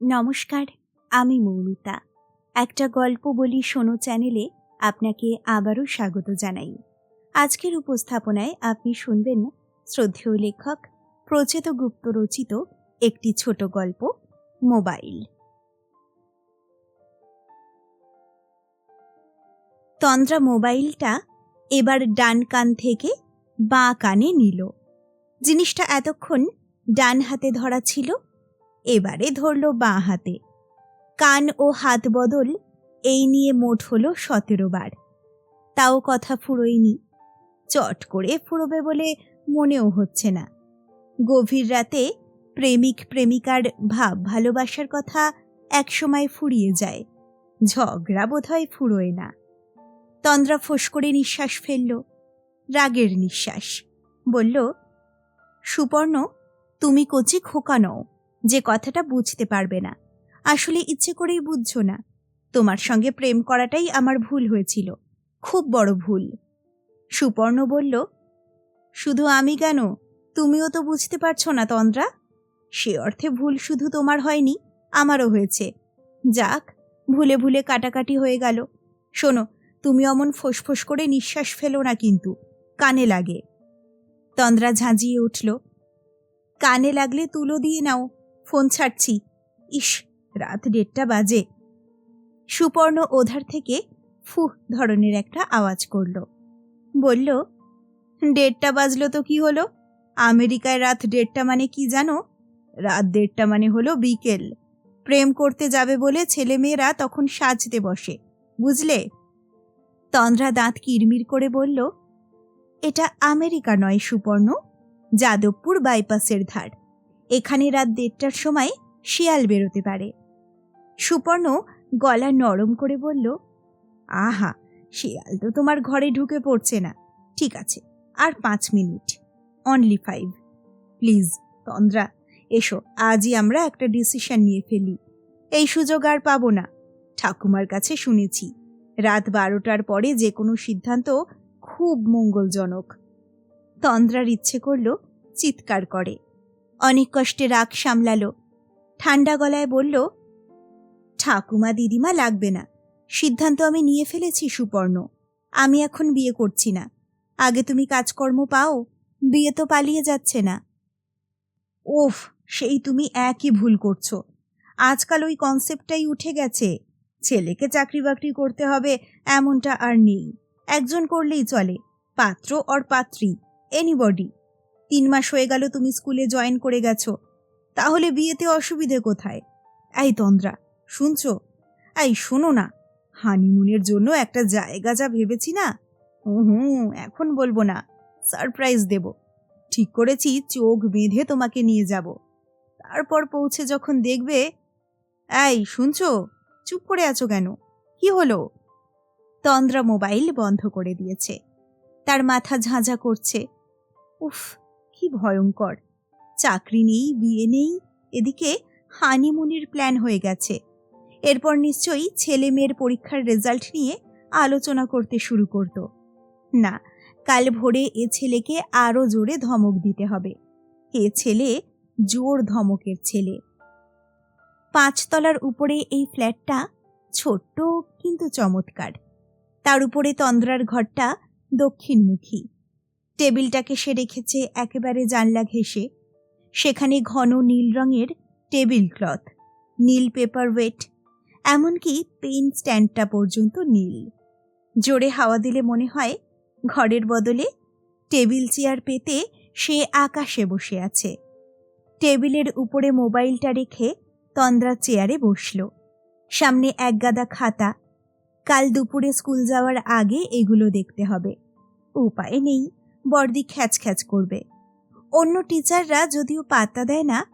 নমস্কার, আমি মৌমিতা। একটা গল্প বলি শোনো চ্যানেলে আপনাকে আবারও স্বাগত জানাই। আজকের উপস্থাপনায় আপনি শুনবেন শ্রদ্ধেয় লেখক প্রচেত গুপ্ত রচিত একটি ছোট গল্প, মোবাইল। তন্দ্রা মোবাইলটা এবার ডান কান থেকে বাঁ কানে নিল। জিনিসটা এতক্ষণ ডান হাতে ধরা ছিল এবারে ধরল বাঁ হাতে। কান ও হাত বদল, এই নিয়ে মোট হলো সতেরো বার। তাও কথা ফুরোয়নি। চট করে ফুরোবে বলে মনেও হচ্ছে না। গভীর রাতে প্রেমিক প্রেমিকার ভাব ভালোবাসার কথা একসময় ফুরিয়ে যায়। ঝগড়া বোধহয় ফুরোয় না। তন্দ্রা ফোঁস করে নিঃশ্বাস ফেলল। রাগের নিঃশ্বাস। বলল, সুপর্ণ, তুমি কচি খোকা নও। যে কথাটা বুঝতে পারবে না। আসলে ইচ্ছে করেই বুঝছ না। তোমার সঙ্গে প্রেম করাটাই আমার ভুল হয়েছিল। খুব বড় ভুল। সুপর্ণ বলল, শুধু আমি কেন? তুমিও তো বুঝতে পারছ না, তন্দ্রা। সে অর্থে ভুল শুধু তোমার হয়নি, আমারও হয়েছে। যাক, ভুলে ভুলে কাটাকাটি হয়ে গেল। শোনো, তুমি অমন ফোঁস করে নিঃশ্বাস ফেলো না কিন্তু, কানে লাগে। তন্দ্রা ঝাঁঝিয়ে উঠল, কানে লাগলে তুলো দিয়ে নাও ফোন ছাড়ছি। ইস, রাত দেড়টা বাজে। সুপর্ণ ওধার থেকে ফুহ ধরনের একটা আওয়াজ করল। বলল, দেড়টা বাজলো তো কি হলো? আমেরিকায় রাত দেড়টা মানে কি জানো? রাত দেড়টা মানে হলো বিকেল। প্রেম করতে যাবে বলে ছেলে মেয়েরা তখন সাজতে বসে, বুঝলে? তন্দ্রা দাঁত কিরমির করে বলল, এটা আমেরিকা নয় সুপর্ণ, যাদবপুর বাইপাসের ধার। এখানে রাত দেড়টার সময় শিয়াল বেরোতে পারে। সুপর্ণ গলা নরম করে বলল, আহা, শিয়াল তো তোমার ঘরে ঢুকে পড়ছে না। ঠিক আছে, আর পাঁচ minute. Only five please Tandra, এসো, আজই আমরা একটা ডিসিশন নিয়ে ফেলি। এই সুযোগ আর পাবো না। ঠাকুমার কাছে শুনেছি, রাত বারোটার পরে যে কোনো সিদ্ধান্ত খুব মঙ্গলজনক। তন্দ্রার ইচ্ছে করল, চিৎকার করে। অনেক কষ্টে রাগ সামলালো। ঠান্ডা গলায় বলল, ঠাকুমা, দিদিমা লাগবে না। সিদ্ধান্ত আমি নিয়ে ফেলেছি, সুপর্ণ। আমি এখন বিয়ে করছি না। আগে তুমি কাজকর্ম পাও, বিয়ে তো পালিয়ে যাচ্ছে না। ওফ, সেই তুমি একই ভুল করছ। আজকাল ওই কনসেপ্টটাই উঠে গেছে। ছেলেকে চাকরি বাকরি করতে হবে, এমনটা আর নেই। একজন করলেই চলে, পাত্র অর পাত্রী এনিবডি তিন মাস হয়ে গেল তুমি স্কুলে জয়েন করে গেছো। তাহলে বিয়েতে অসুবিধে কোথায়? এই তন্দ্রা, শুনছো? এই শোনো না, হানিমুনের জন্য একটা জায়গা যা ভেবেছি না? হুম, এখন বলব না, সারপ্রাইজ দেব। ঠিক করেছি, চোখ বেঁধে তোমাকে নিয়ে যাব। তারপর পৌঁছে যখন দেখবে, এই শুনছো? চুপ করে আছো কেন? কি হলো? তন্দ্রা মোবাইল বন্ধ করে দিয়েছে। তার মাথা ঝাঁঝা করছে। উফ কি ভয়ঙ্কর। চাকরি নেই, বিয়ে নেই, এদিকে হানিমুনির প্ল্যান হয়ে গেছে। এরপর নিশ্চয়ই ছেলে মেয়ের পরীক্ষার রেজাল্ট নিয়ে আলোচনা করতে শুরু করত। না, কাল ভোরে এ ছেলেকে আরও জোরে ধমক দিতে হবে। এ ছেলে জোর ধমকের ছেলে। পাঁচতলার উপরে এই ফ্ল্যাটটা ছোট্ট কিন্তু চমৎকার। তার উপরে তন্দ্রার ঘরটা দক্ষিণমুখী। টেবিলটাকে সে রেখেছে একেবারে জানলা ঘেঁষে। সেখানে ঘন নীল রঙের টেবিল ক্লথ, নীল পেপার ওয়েট এমনকি পেন স্ট্যান্ডটা পর্যন্ত নীল। জোরে হাওয়া দিলে মনে হয় ঘরের বদলে টেবিল চেয়ার পেতে সে আকাশে বসে আছে। টেবিলের উপরে মোবাইলটা রেখে তন্দ্রা চেয়ারে বসল। সামনে এক গাদা খাতা, কাল দুপুরে স্কুল যাওয়ার আগে এগুলো দেখতে হবে। উপায় নেই। বর্দি খ্যাচ খ্যাচ করবে। অন্য টিচাররা যদিও পাত্তা দেয় না,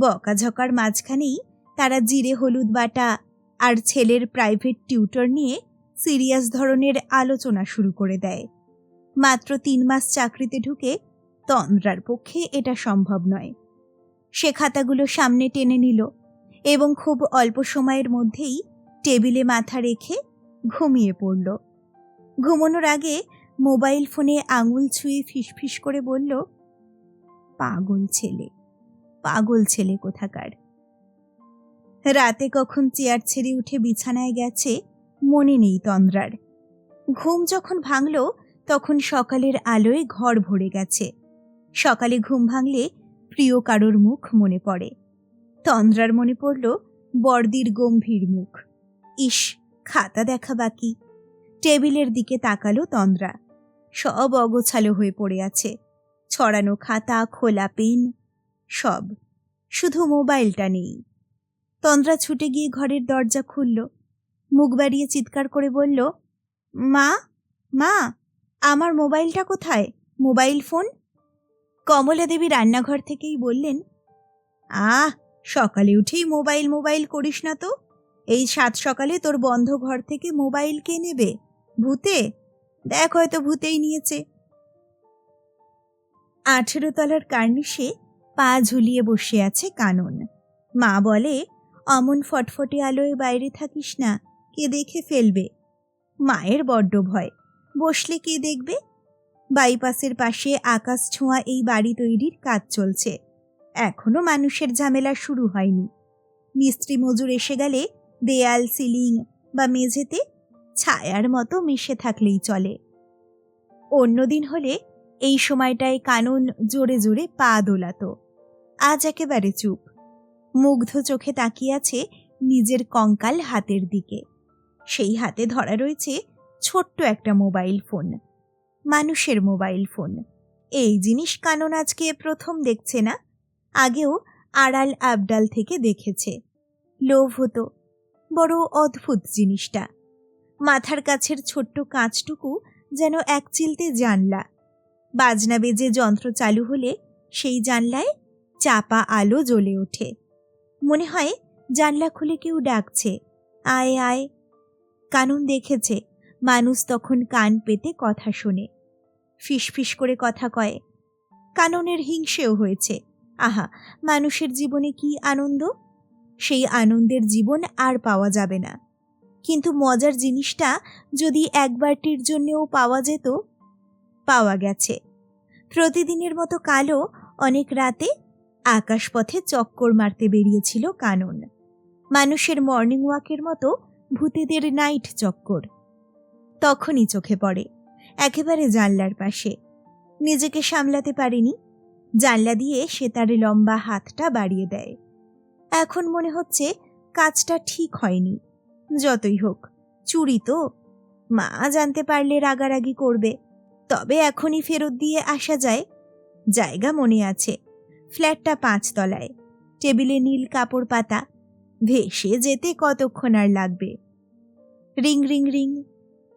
বকাঝকার মাঝখানেই তারা জিরে হলুদ বাটা আর ছেলের প্রাইভেট টিউটর নিয়ে সিরিয়াস ধরনের আলোচনা শুরু করে দেয়। মাত্র তিন মাস চাকরিতে ঢুকে তন্দ্রার পক্ষে এটা সম্ভব নয়। সে খাতাগুলো সামনে টেনে নিল এবং খুব অল্প সময়ের মধ্যেই টেবিলে মাথা রেখে ঘুমিয়ে পড়ল। ঘুমানোর আগে মোবাইল ফোনে আঙুল ছুঁয়ে ফিসফিস করে বলল, পাগল ছেলে পাগল ছেলে কোথাকার? রাতে কখন চেয়ার ছেড়ে উঠে বিছানায় গেছে, মনে নেই তন্দ্রার। ঘুম যখন ভাঙল, তখন সকালের আলোয় ঘর ভরে গেছে। সকালে ঘুম ভাঙলে প্রিয় কারোর মুখ মনে পড়ে। তন্দ্রার মনে পড়ল বর্দির গম্ভীর মুখ। ইস, খাতা দেখা বাকি। টেবিলের দিকে তাকালো তন্দ্রা। সব অগোছালো হয়ে পড়ে আছে। ছড়ানো খাতা, খোলা পেন, সব। শুধু মোবাইলটা নেই। তন্দ্রা ছুটে গিয়ে ঘরের দরজা খুলল। মুখ বাড়িয়ে চিৎকার করে বলল, মা মা, আমার মোবাইলটা কোথায়? Mobile phone? কমলা দেবী রান্নাঘর থেকেই বললেন, আহ, সকালে উঠেই মোবাইল মোবাইল করিস না তো। এই সাত সকালে তোর বন্ধ ঘর থেকে মোবাইল কে নেবে? ভূতে দেখ হয়তো ভূতেই নিয়েছে। আঠেরো তলার কার্নিশে পা ঝুলিয়ে বসে আছে কানন। মা বলে, অমন ফটফটে আলোয় বাইরে থাকিস না, কে দেখে ফেলবে? মায়ের বড্ড ভয়, বসলে কে দেখবে? বাইপাসের পাশে আকাশ ছোঁয়া এই বাড়ি তৈরির কাজ চলছে। এখনও মানুষের ঝামেলা শুরু হয়নি। মিস্ত্রি মজুর এসে গেলে দেয়াল, সিলিং বা মেঝেতে ছায়ার মতো মিশে থাকলেই চলে। অন্যদিন হলে এই সময়টায় কানন জোরে জোরে পা দোলাত। আজ একেবারে চুপ। মুগ্ধ চোখে তাকিয়ে আছে নিজের কঙ্কাল হাতের দিকে। সেই হাতে ধরা রয়েছে ছোট্ট একটা মোবাইল ফোন। মানুষের মোবাইল ফোন। এই জিনিস কানন আজকে প্রথম দেখছে না? আগেও আড়াল আবডাল থেকে দেখেছে। লোভ হতো। বড় অদ্ভুত জিনিসটা। মাথার কাছের ছোট্ট কাঁচটুকু যেন এক চিলতে জানলা। বাজনা বেজে যন্ত্র চালু হলে সেই জানলায় চাপা আলো জ্বলে ওঠে। মনে হয় জানলা খুলে কেউ ডাকছে। আয় আয়। কানুন দেখেছে, মানুষ তখন কান পেতে কথা শোনে। ফিসফিস করে কথা কয়। কাননের হিংসেও হয়েছে। আহা, মানুষের জীবনে কি আনন্দ? সেই আনন্দের জীবন আর পাওয়া যাবে না। কিন্তু মজার জিনিসটা যদি একবারটির জন্যেও পাওয়া যেত, পাওয়া গেছে। প্রতিদিনের মতো কালো অনেক রাতে আকাশপথে চক্কর মারতে বেরিয়েছিল কানন। মানুষের মর্নিং ওয়াকের মতো ভূতেদের নাইট চক্কর। তখনই চোখে পড়ে, একেবারে জানলার পাশে। নিজেকে সামলাতে পারেনি, জানলা দিয়ে সে তার লম্বা হাতটা বাড়িয়ে দেয়। এখন মনে হচ্ছে কাজটা ঠিক হয়নি। যতই হোক, চুরি তো। মা জানতে পারলে রাগারাগি করবে। তবে এখনই ফেরত দিয়ে আসা যায়। জায়গা মনে আছে। ফ্ল্যাটটা পাঁচতলায়। টেবিলে নীল কাপড় পাতা। ভেসে যেতে কতক্ষণ আর লাগবে? Ring ring ring.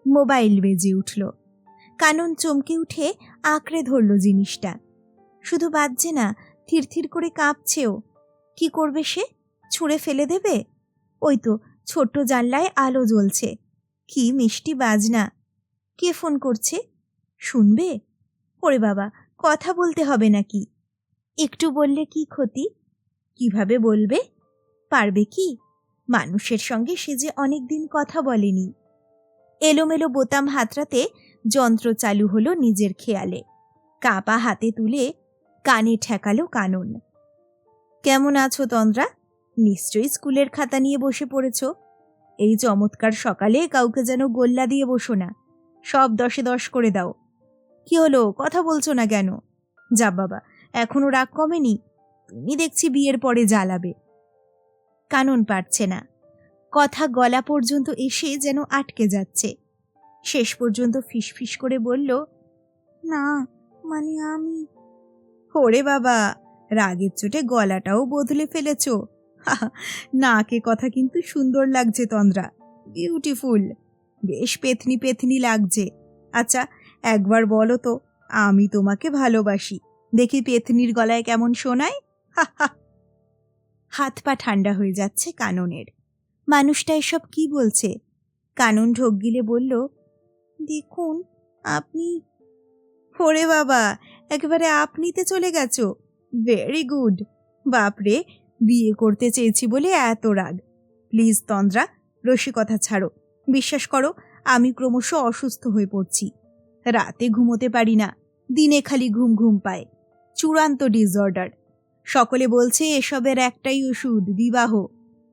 মোবাইল বেজে উঠল। কানন চমকে উঠে আঁকড়ে ধরল জিনিসটা। শুধু বাজছে না, থিরথির করে কাঁপছেও। কি করবে সে? ছুঁড়ে ফেলে দেবে? ওই তো ছোট্ট জানলায় আলো জ্বলছে। কি মিষ্টি বাজনা। কে ফোন করছে? শুনবে? ওরে বাবা, কথা বলতে হবে নাকি? একটু বললে কি ক্ষতি? কীভাবে বলবে? পারবে কি? মানুষের সঙ্গে সে যে অনেকদিন কথা বলেনি। এলোমেলো বোতাম হাতড়াতে যন্ত্র চালু হলো নিজের খেয়ালে। কাপা হাতে তুলে কানে ঠেকালো কানন। কেমন আছো তন্দ্রা? নিশ্চয়ই স্কুলের খাতা নিয়ে বসে পড়েছ। এই চমৎকার সকালে কাউকে যেন গোল্লা দিয়ে বসো না। সব দশে দশ করে দাও। কি হলো? কথা বলছো না কেন? যা বাবা এখনও রাগ কমেনি? তুমি দেখছি বিয়ের পরে জ্বালাবে। কানন পারছে না। কথা গলা পর্যন্ত এসে যেন আটকে যাচ্ছে। শেষ পর্যন্ত ফিসফিস করে বলল, না মানে আমি ওরে বাবা, রাগের চোটে গলাটাও বদলে ফেলেছ। নাকে কথা কিন্তু সুন্দর লাগছে তন্দ্রা। বিউটিফুল বেশ পেথনি পেথনি লাগছে। আচ্ছা একবার বলো তো, আমি তোমাকে ভালোবাসি। দেখি পেথনির গলায় কেমন শোনায়। হাত পা ঠান্ডা হয়ে যাচ্ছে কাননের। মানুষটা এসব কি বলছে? কানন ঢোক গিলে বলল, দেখুন, আপনি ওরে বাবা, একেবারে আপনিতে চলে গেছো। ভেরি গুড বাপরে বিয়ে করতে চেয়েছি বলে এত রাগ। প্লিজ তন্দ্রা, রসিকতা ছাড়ো। বিশ্বাস করো, আমি ক্রমশ অসুস্থ হয়ে পড়ছি। রাতে ঘুমোতে পারি না, দিনে খালি ঘুম ঘুম পায়। চূড়ান্ত ডিসঅর্ডার সকলে বলছে, এসবের একটাই ওষুধ, বিবাহ।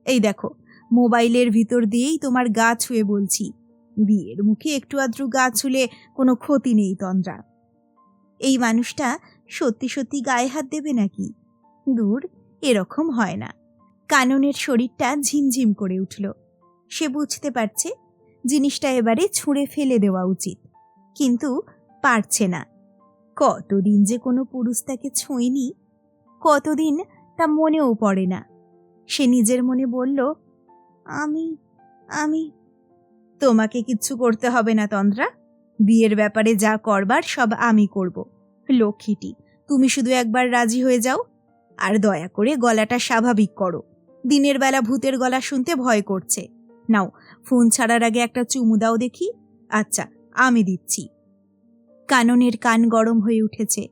এই দেখো, মোবাইলের ভিতর দিয়েই তোমার গা ছুঁয়ে বলছি। বিয়ের মুখে একটু আদ্রু গা ছুলে কোনো ক্ষতি নেই তন্দ্রা। এই মানুষটা সত্যি সত্যি গায়ে হাত দেবে নাকি? দূর এরকম হয় না। কাননের শরীরটা ঝিমঝিম করে উঠল। সে বুঝতে পারছে জিনিসটা এবারে ছুঁড়ে ফেলে দেওয়া উচিত, কিন্তু পারছে না। কতদিন যে কোনো পুরুষ তাকে ছোঁয়নি, কতদিন তা মনেও পড়ে না। সে নিজের মনে বলল, আমি আমি, তোমাকে কিচ্ছু করতে হবে না তন্দ্রা। বিয়ের ব্যাপারে যা করবার সব আমি করব। লক্ষ্মীটি, তুমি শুধু একবার রাজি হয়ে যাও আর দয়া করে গলাটা স্বাভাবিক করো। দিনের বেলা ভূতের গলা শুনতে ভয় করছে। নাও, ফোন ছাড়ার আগে একটা চুমু দাও দেখি। আচ্ছা আমি দিচ্ছি। কাননের কান গরম হয়ে উঠেছে।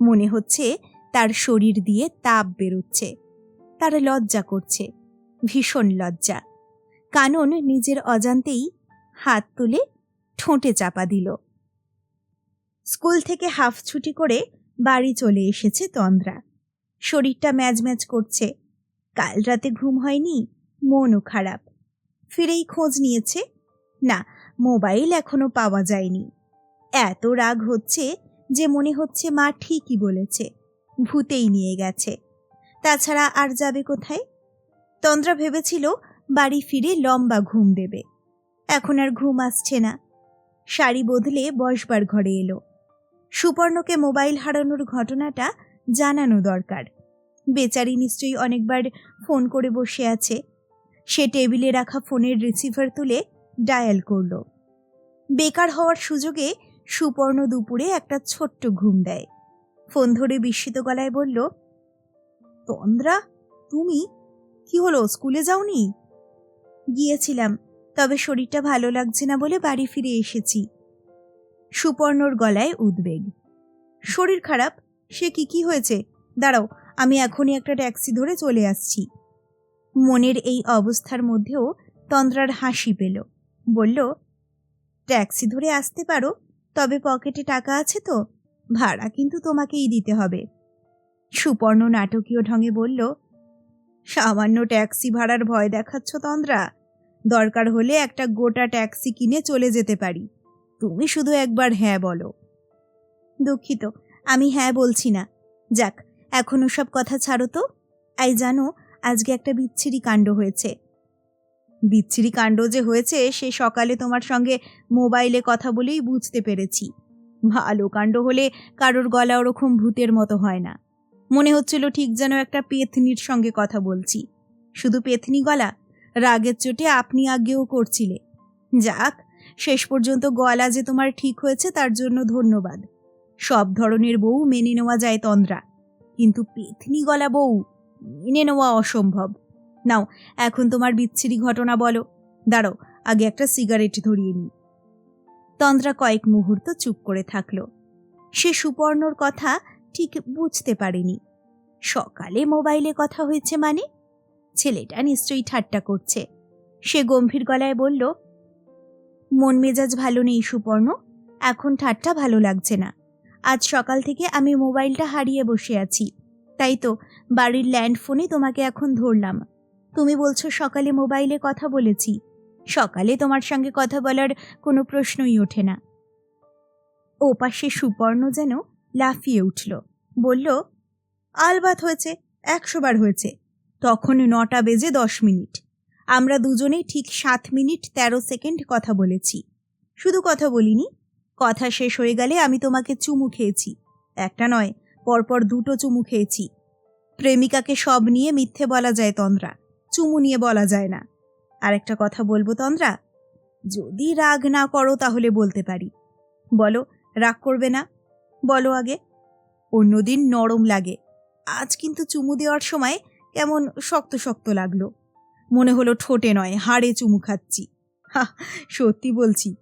মনে হচ্ছে তার শরীর দিয়ে তাপ বেরোচ্ছে। তার লজ্জা করছে, ভীষণ লজ্জা। কানন নিজের অজান্তেই হাত তুলে ঠোঁটে চাপা দিল। স্কুল থেকে হাফ ছুটি করে বাড়ি চলে এসেছে তন্দ্রা। শরীরটা ম্যাজ ম্যাজ করছে। কাল রাতে ঘুম হয়নি, মনও খারাপ। ফিরেই খোঁজ নিয়েছে। না, মোবাইল এখনও পাওয়া যায়নি। এত রাগ হচ্ছে যে মনে হচ্ছে মা ঠিকই বলেছে, ভূতেই নিয়ে গেছে। তাছাড়া আর যাবে কোথায়? তন্দ্রা ভেবেছিল বাড়ি ফিরে লম্বা ঘুম দেবে। এখন আর ঘুম আসছে না। শাড়ি বদলে বসবার ঘরে এলো। সুপর্ণকে মোবাইল হারানোর ঘটনাটা জানানো দরকার। বেচারি নিশ্চয়ই অনেকবার ফোন করে বসে আছে। সে টেবিলে রাখা ফোনের রিসিভার তুলে ডায়াল করল। বেকার হওয়ার সুযোগে সুপর্ণ দুপুরে একটা ছোট্ট ঘুম দেয়। ফোন ধরে বিস্মিত গলায় বলল, তন্দ্রা, তুমি? কি হলো, স্কুলে যাওনি? গিয়েছিলাম, তবে শরীরটা ভালো লাগছে না বলে বাড়ি ফিরে এসেছি। সুপর্ণর গলায় উদ্বেগ। শরীর খারাপ? সে কি কি হয়েছে? দাঁড়াও, আমি এখনই একটা ট্যাক্সি ধরে চলে আসছি। মনের এই অবস্থার মধ্যেও তন্দ্রার হাসি পেল। বলল, ট্যাক্সি ধরে আসতে পারো, তবে পকেটে টাকা আছে তো? ভাড়া কিন্তু তোমাকেই দিতে হবে। সুপর্ণ নাটকীয় ঢঙে বলল, সামান্য ট্যাক্সি ভাড়ার ভয় দেখাচ্ছ তন্দ্রা? দরকার হলে একটা গোটা ট্যাক্সি কিনে চলে যেতে পারি। তুমি শুধু একবার হ্যাঁ বলো। দুঃখিত আমি হ্যাঁ বলছি না। যাক, এখন সব কথা ছাড়ো তো। আই জানো, আজকে একটা বিচ্ছিরি কাণ্ড হয়েছে। বিচ্ছিরি কাণ্ড যে হয়েছে, সে সকালে তোমার সঙ্গে মোবাইলে কথা বলেই বুঝতে পেরেছি। ভালো কাণ্ড হলে কারোর গলা ওরকম ভূতের মতো হয় না। মনে হচ্ছিল ঠিক যেন একটা পেথনির সঙ্গে কথা বলছি। শুধু পেথনি গলা, রাগের চোটে আপনি আগেও করছিলে। যাক, শেষ পর্যন্ত গলা যে তোমার ঠিক হয়েছে তার জন্য ধন্যবাদ। সব ধরনের বউ মেনে নেওয়া যায় তন্দ্রা। কিন্তু পেথনি গলা বউ মেনে নেওয়া অসম্ভব। নাও, এখন তোমার বিচ্ছিরি ঘটনা বলো। দাঁড়ো আগে একটা সিগারেট ধরিয়ে নিই। তন্দ্রা কয়েক মুহূর্ত চুপ করে থাকল। সে সুপর্ণর কথা ঠিক বুঝতে পারেনি। সকালে মোবাইলে কথা হয়েছে মানে? ছেলেটা নিশ্চয়ই ঠাট্টা করছে। সে গম্ভীর গলায় বলল, মন মেজাজ ভালো নেই সুপর্ণ। এখন ঠাট্টা ভালো লাগছে না। আজ সকাল থেকে আমি মোবাইলটা হারিয়ে বসে আছি। তাই তো, বাড়ির ল্যান্ড ফোনে তোমাকে এখন ধরলাম। তুমি বলছো সকালে মোবাইলে কথা বলেছি। সকালে তোমার সঙ্গে কথা বলার কোনো প্রশ্নই ওঠে না। ও পাশে সুপর্ণ যেন লাফিয়ে উঠল। বলল, আলবাত হয়েছে, একশো বার হয়েছে। তখন নটা বেজে দশ মিনিট। আমরা দুজনেই ঠিক সাত মিনিট তেরো সেকেন্ড কথা বলেছি। শুধু কথা বলিনি কথা শেষ হয়ে গেলে আমি তোমাকে চুমু খেয়েছি। একটা নয়, পরপর দুটো চুমু খেয়েছি। প্রেমিকাকে সব নিয়ে মিথ্যে বলা যায় তন্দ্রা, চুমু নিয়ে বলা যায় না। আর একটা কথা বলব তন্দ্রা, যদি রাগ না করো তাহলে বলতে পারি। বলো, রাগ করবে না? বলো আগে। অন্যদিন নরম লাগে। আজ কিন্তু চুমু দেওয়ার সময় কেমন শক্ত শক্ত লাগল। মনে হলো ঠোঁটে নয়, হাড়ে চুমু খাচ্ছি। হা সত্যি বলছি।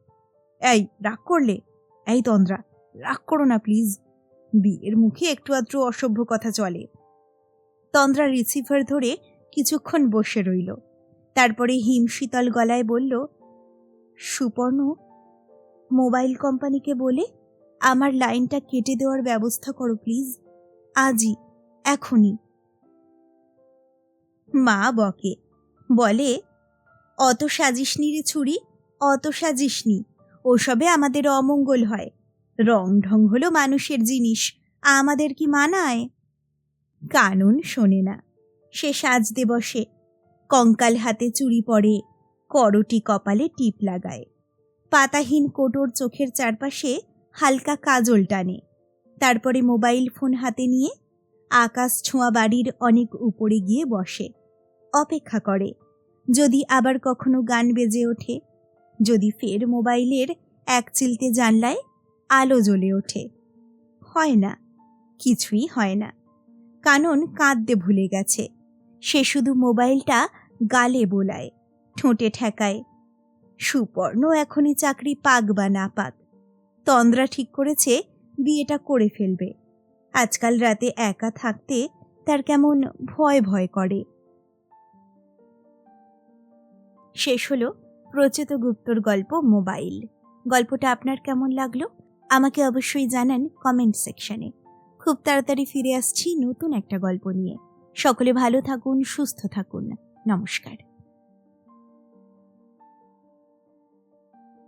এই, রাগ করলে? এই তন্দ্রা, রাগ করো না, প্লিজ। বিয়ের মুখে একটু আধটু অসভ্য কথা চলে। তন্দ্রা রিসিভার ধরে কিছুক্ষণ বসে রইল। তারপরে হিম শীতল গলায় বলল, সুপর্ণ, মোবাইল কোম্পানিকে বলে আমার লাইনটা কেটে দেওয়ার ব্যবস্থা করো, প্লিজ। আজই, এখনই। মা বকে, বলে, অত সাজিসনি রে ছুরি, অত সাজিসনি। ওসবে আমাদের অমঙ্গল হয়। রং ঢং হলো মানুষের জিনিস, আমাদের কি মানায়? কানুন শোনে না, সে সাজতে বসে, কঙ্কাল হাতে চুড়ি পরে, করটি কপালে টিপ লাগায়। পাতাহীন কোটোর চোখের চারপাশে হালকা কাজল টানে, তারপরে মোবাইল ফোন হাতে নিয়ে আকাশ ছোঁয়া বাড়ির অনেক উপরে গিয়ে বসে, অপেক্ষা করে, যদি আবার কখনো গান বেজে ওঠে। যদি ফের মোবাইলের এক চিলতে জানলায় আলো জ্বলে ওঠে। হয় না, কিছুই হয় না। কানন কাঁদতে ভুলে গেছে। সে শুধু মোবাইলটা গালে বোলায়, ঠোঁটে ঠেকায়। সুপর্ণ এখনই চাকরি পাক বা না পাক। তন্দ্রা ঠিক করেছে বিয়েটা করে ফেলবে। আজকাল রাতে একা থাকতে তার কেমন ভয় ভয় করে। শেষ হলো প্রচেত গুপ্তর গল্প মোবাইল। গল্পটা আপনার কেমন লাগল? আমাকে অবশ্যই জানান কমেন্ট সেকশনে। খুব তাড়াতাড়ি ফিরে আসছি নতুন একটা গল্প নিয়ে। সকলে ভালো থাকুন, সুস্থ থাকুন। নমস্কার।